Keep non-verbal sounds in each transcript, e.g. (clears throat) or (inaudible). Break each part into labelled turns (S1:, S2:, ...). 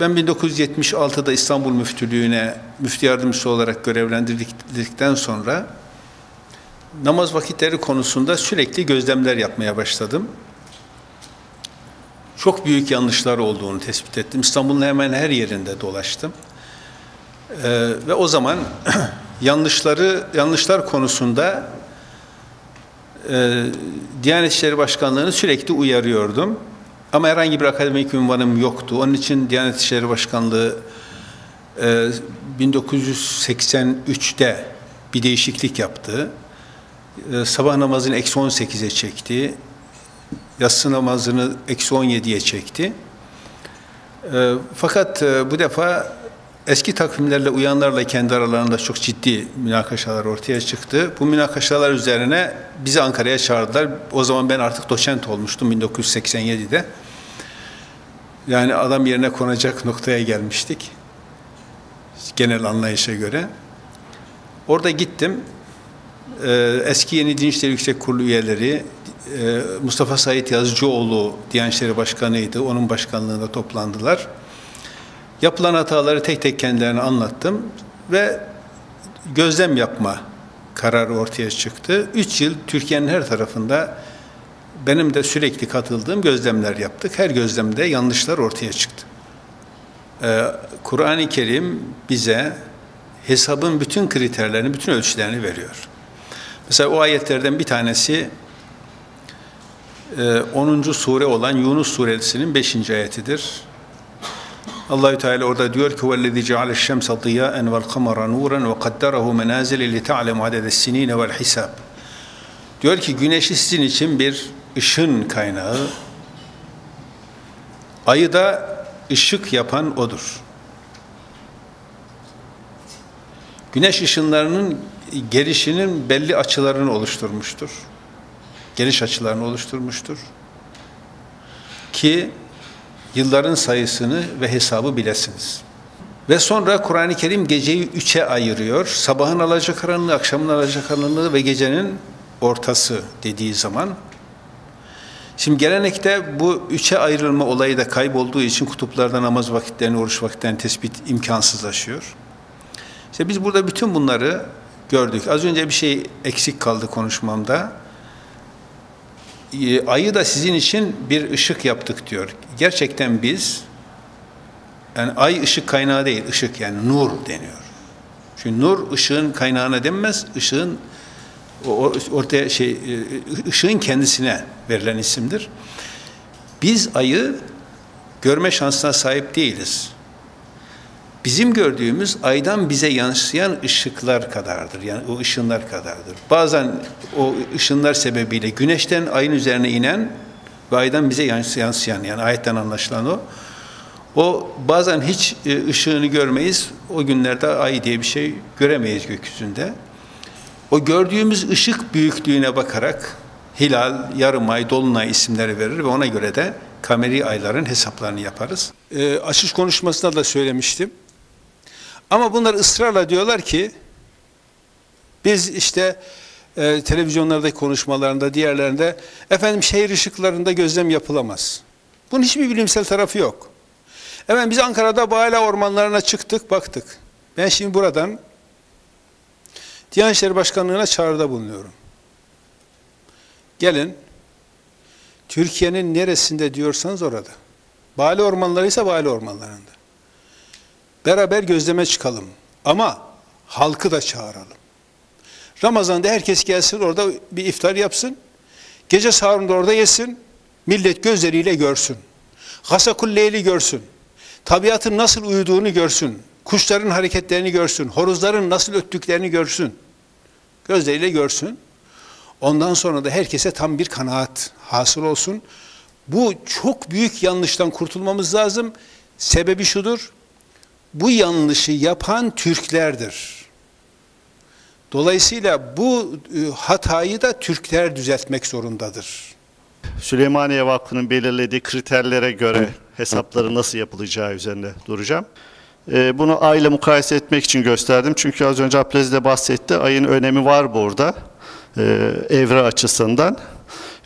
S1: Ben 1976'da İstanbul Müftülüğü'ne müftü yardımcısı olarak görevlendirdikten sonra namaz vakitleri konusunda sürekli gözlemler yapmaya başladım. Çok büyük yanlışlar olduğunu tespit ettim. İstanbul'un hemen her yerinde dolaştım. Ee, ve o zaman (clears throat) yanlışları yanlışlar konusunda e, Diyanet İşleri Başkanlığı'nı sürekli uyarıyordum. Ama herhangi bir akademik ünvanım yoktu. Onun için Diyanet İşleri Başkanlığı e, 1983'te bir değişiklik yaptı. E, sabah namazını eksi 18'e çekti. Yatsı namazını eksi 17'ye çekti. E, fakat e, bu defa eski takvimlerle uyanlarla kendi aralarında çok ciddi münakaşalar ortaya çıktı. Bu münakaşalar üzerine bizi Ankara'ya çağırdılar. O zaman ben artık doçent olmuştum 1987'de. Yani adam yerine konacak noktaya gelmiştik. Genel anlayışa göre. Orada gittim. Ee, eski Yeni Din İşleri Yüksek Kurulu üyeleri, e, Mustafa Sait Yazıcıoğlu Diyanet İşleri Başkanı'ydı. Onun başkanlığında toplandılar. Yapılan hataları tek tek kendilerine anlattım ve gözlem yapma kararı ortaya çıktı. Üç yıl Türkiye'nin her tarafında benim de sürekli katıldığım gözlemler yaptık. Her gözlemde yanlışlar ortaya çıktı. Ee, Kur'an-ı Kerim bize hesabın bütün kriterlerini, bütün ölçülerini veriyor. Mesela o ayetlerden bir tanesi 10. E, sure olan Yunus suresinin 5. ayetidir. Allahü Teala orada diyor ki vellezî ceale'ş şemse diyâen vel kamera nuran ve kaddarahu menâzile li ta'lemu adedes sinîne vel hisab. Diyor ki güneşi sizin için bir ışın kaynağı, ayı da ışık yapan odur. Güneş ışınlarının gelişinin belli açılarını oluşturmuştur. Geliş açılarını oluşturmuştur. Ki yılların sayısını ve hesabı bilesiniz. Ve sonra Kur'an-ı Kerim geceyi üçe ayırıyor. Sabahın alacakaranlığı, akşamın alacakaranlığı ve gecenin ortası dediği zaman. Şimdi gelenekte bu üçe ayrılma olayı da kaybolduğu için kutuplarda namaz vakitlerini, oruç vakitlerini tespit imkansızlaşıyor. İşte biz burada bütün bunları gördük. Az önce bir şey eksik kaldı konuşmamda. Ee, ayı da sizin için bir ışık yaptık diyor. Gerçekten biz yani ay ışık kaynağı değil, ışık yani nur deniyor. Çünkü nur ışığın kaynağına denmez, ışığın ortaya şey e, ışığın kendisine verilen isimdir. Biz ayı görme şansına sahip değiliz. Bizim gördüğümüz aydan bize yansıyan ışıklar kadardır. Yani o ışınlar kadardır. Bazen o ışınlar sebebiyle güneşten ayın üzerine inen ve aydan bize yansıyan yani ayetten anlaşılan o. O bazen hiç e, ışığını görmeyiz. O günlerde ay diye bir şey göremeyiz gökyüzünde. O gördüğümüz ışık büyüklüğüne bakarak hilal, yarım ay, dolunay isimleri verir ve ona göre de kameri ayların hesaplarını yaparız. E, açış konuşmasında da söylemiştim. Ama bunlar ısrarla diyorlar ki biz işte e, televizyonlardaki konuşmalarında, diğerlerinde efendim şehir ışıklarında gözlem yapılamaz. Bunun hiçbir bilimsel tarafı yok. Efendim biz Ankara'da Bağla ormanlarına çıktık, baktık. Ben şimdi buradan Diyanet İşleri Başkanlığı'na çağrıda bulunuyorum. Gelin, Türkiye'nin neresinde diyorsanız orada. Bali ormanları ise Bali ormanlarında. Beraber gözleme çıkalım. Ama halkı da çağıralım. Ramazan'da herkes gelsin orada bir iftar yapsın. Gece sahurunda orada yesin. Millet gözleriyle görsün. Gasakulleyli görsün. Tabiatın nasıl uyuduğunu görsün. Kuşların hareketlerini görsün. Horozların nasıl öttüklerini görsün. Gözleriyle görsün. Ondan sonra da herkese tam bir kanaat hasıl olsun. Bu çok büyük yanlıştan kurtulmamız lazım. Sebebi şudur bu yanlışı yapan Türklerdir. Dolayısıyla bu e, hatayı da Türkler düzeltmek zorundadır.
S2: Süleymaniye Vakfı'nın belirlediği kriterlere göre hesapları nasıl yapılacağı üzerinde duracağım. E, bunu ayla mukayese etmek için gösterdim. Çünkü az önce Abdülaziz de bahsetti. Ayın önemi var burada. E, evre açısından.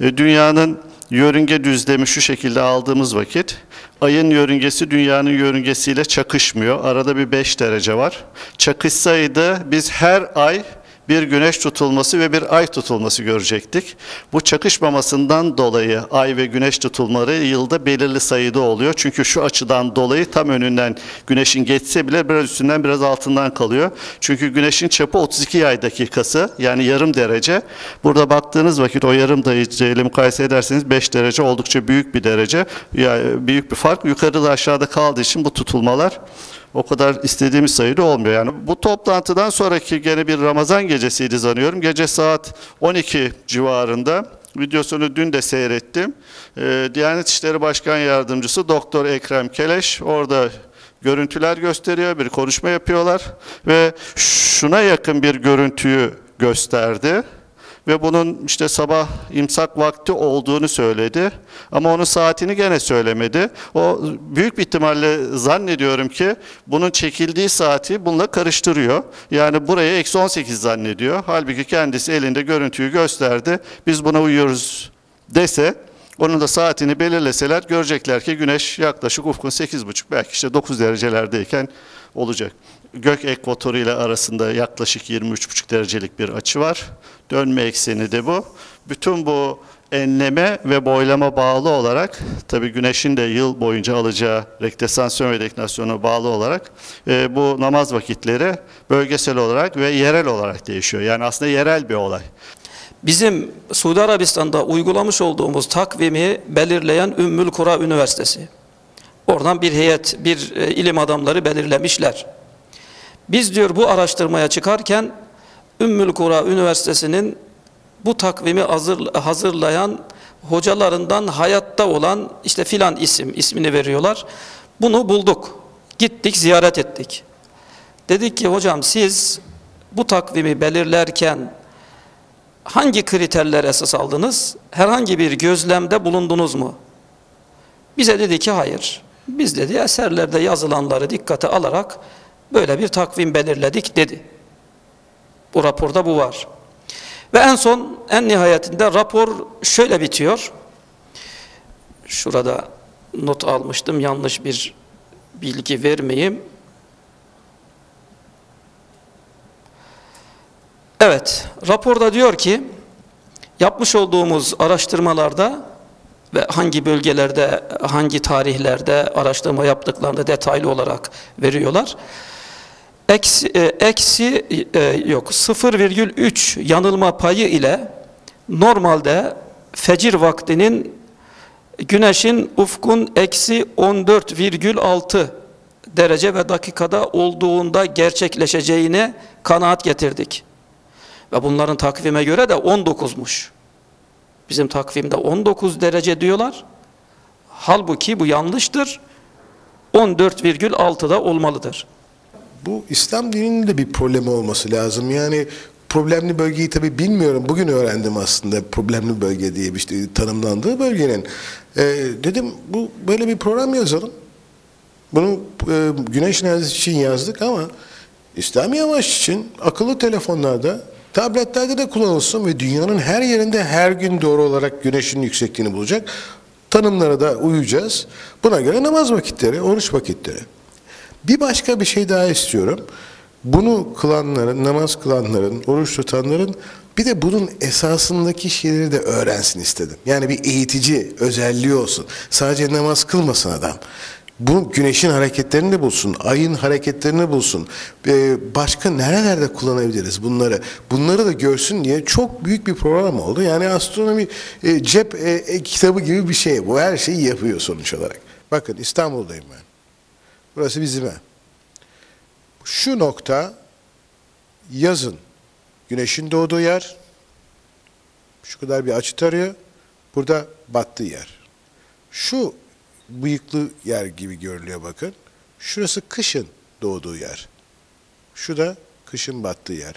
S2: Dünyanın yörünge düzlemi şu şekilde aldığımız vakit ayın yörüngesi dünyanın yörüngesiyle çakışmıyor. Arada bir 5 derece var. Çakışsaydı biz her ay bir güneş tutulması ve bir ay tutulması görecektik. Bu çakışmamasından dolayı ay ve güneş tutulmaları yılda belirli sayıda oluyor. Çünkü şu açıdan dolayı tam önünden güneşin geçse bile biraz üstünden biraz altından kalıyor. Çünkü güneşin çapı 32 yay dakikası yani yarım derece. Burada baktığınız vakit o yarım derece ile mukayese ederseniz 5 derece oldukça büyük bir derece. Yani büyük bir fark. Yukarıda aşağıda kaldığı için bu tutulmalar o kadar istediğimiz sayıda olmuyor. Yani bu toplantıdan sonraki gene bir Ramazan gecesiydi zanıyorum. Gece saat 12 civarında videosunu dün de seyrettim. Ee, Diyanet İşleri Başkan Yardımcısı Doktor Ekrem Keleş orada görüntüler gösteriyor, bir konuşma yapıyorlar ve şuna yakın bir görüntüyü gösterdi ve bunun işte sabah imsak vakti olduğunu söyledi. Ama onun saatini gene söylemedi. O büyük bir ihtimalle zannediyorum ki bunun çekildiği saati bununla karıştırıyor. Yani buraya eksi 18 zannediyor. Halbuki kendisi elinde görüntüyü gösterdi. Biz buna uyuyoruz dese onun da saatini belirleseler görecekler ki güneş yaklaşık ufkun 8,5 belki işte 9 derecelerdeyken olacak. Gök ekvatoru ile arasında yaklaşık 23,5 derecelik bir açı var. Dönme ekseni de bu. Bütün bu enleme ve boylama bağlı olarak tabi güneşin de yıl boyunca alacağı rektesansyon ve deklinasyona bağlı olarak e, bu namaz vakitleri bölgesel olarak ve yerel olarak değişiyor. Yani aslında yerel bir olay.
S3: Bizim Suudi Arabistan'da uygulamış olduğumuz takvimi belirleyen Ümmül Kura Üniversitesi. Oradan bir heyet, bir e, ilim adamları belirlemişler. Biz diyor bu araştırmaya çıkarken Ümmül Kura Üniversitesi'nin bu takvimi hazır, hazırlayan hocalarından hayatta olan işte filan isim ismini veriyorlar. Bunu bulduk. Gittik ziyaret ettik. Dedik ki hocam siz bu takvimi belirlerken hangi kriterler esas aldınız? Herhangi bir gözlemde bulundunuz mu? Bize dedi ki hayır. Biz dedi eserlerde yazılanları dikkate alarak böyle bir takvim belirledik dedi. Bu raporda bu var. Ve en son en nihayetinde rapor şöyle bitiyor. Şurada not almıştım yanlış bir bilgi vermeyeyim. Evet, raporda diyor ki yapmış olduğumuz araştırmalarda ve hangi bölgelerde, hangi tarihlerde araştırma yaptıklarını detaylı olarak veriyorlar. Eksi, e, eksi e, yok 0,3 yanılma payı ile normalde fecir vaktinin güneşin ufkun eksi 14,6 derece ve dakikada olduğunda gerçekleşeceğine kanaat getirdik. Ve bunların takvime göre de 19'muş. Bizim takvimde 19 derece diyorlar. Halbuki bu yanlıştır. 14,6'da olmalıdır.
S4: Bu İslam dininin de bir problemi olması lazım. Yani problemli bölgeyi tabii bilmiyorum. Bugün öğrendim aslında problemli bölge diye bir işte tanımlandığı bölgenin. Ee, dedim bu böyle bir program yazalım. Bunu e, güneş enerjisi için yazdık ama İslami amaç için akıllı telefonlarda Tabletlerde de kullanılsın ve dünyanın her yerinde her gün doğru olarak güneşin yüksekliğini bulacak. Tanımlara da uyacağız. Buna göre namaz vakitleri, oruç vakitleri. Bir başka bir şey daha istiyorum. Bunu kılanların, namaz kılanların, oruç tutanların bir de bunun esasındaki şeyleri de öğrensin istedim. Yani bir eğitici özelliği olsun. Sadece namaz kılmasın adam bu güneşin hareketlerini de bulsun, ayın hareketlerini bulsun. Ee, başka nerelerde kullanabiliriz bunları? Bunları da görsün diye çok büyük bir program oldu. Yani astronomi e, cep e, e, kitabı gibi bir şey. Bu her şeyi yapıyor sonuç olarak. Bakın İstanbul'dayım ben. Burası bizim ev. Şu nokta yazın güneşin doğduğu yer. Şu kadar bir açı tarıyor. Burada battığı yer. Şu bıyıklı yer gibi görülüyor bakın. Şurası kışın doğduğu yer. Şu da kışın battığı yer.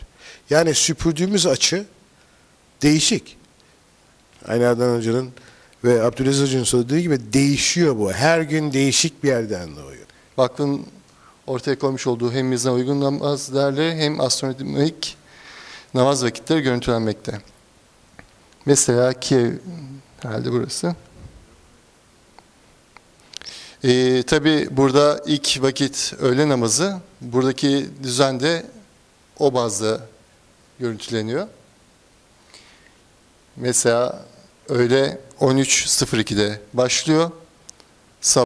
S4: Yani süpürdüğümüz açı değişik. Aynı Adnan Hoca'nın ve Abdülaziz Hoca'nın söylediği gibi değişiyor bu. Her gün değişik bir yerden doğuyor.
S5: Vakfın ortaya koymuş olduğu hem mizana uygun namaz değerleri hem astronomik namaz vakitleri görüntülenmekte. Mesela Kiev Herhalde burası. Ee, Tabi burada ilk vakit öğle namazı buradaki düzende o bazda görüntüleniyor. Mesela öğle 13.02'de başlıyor.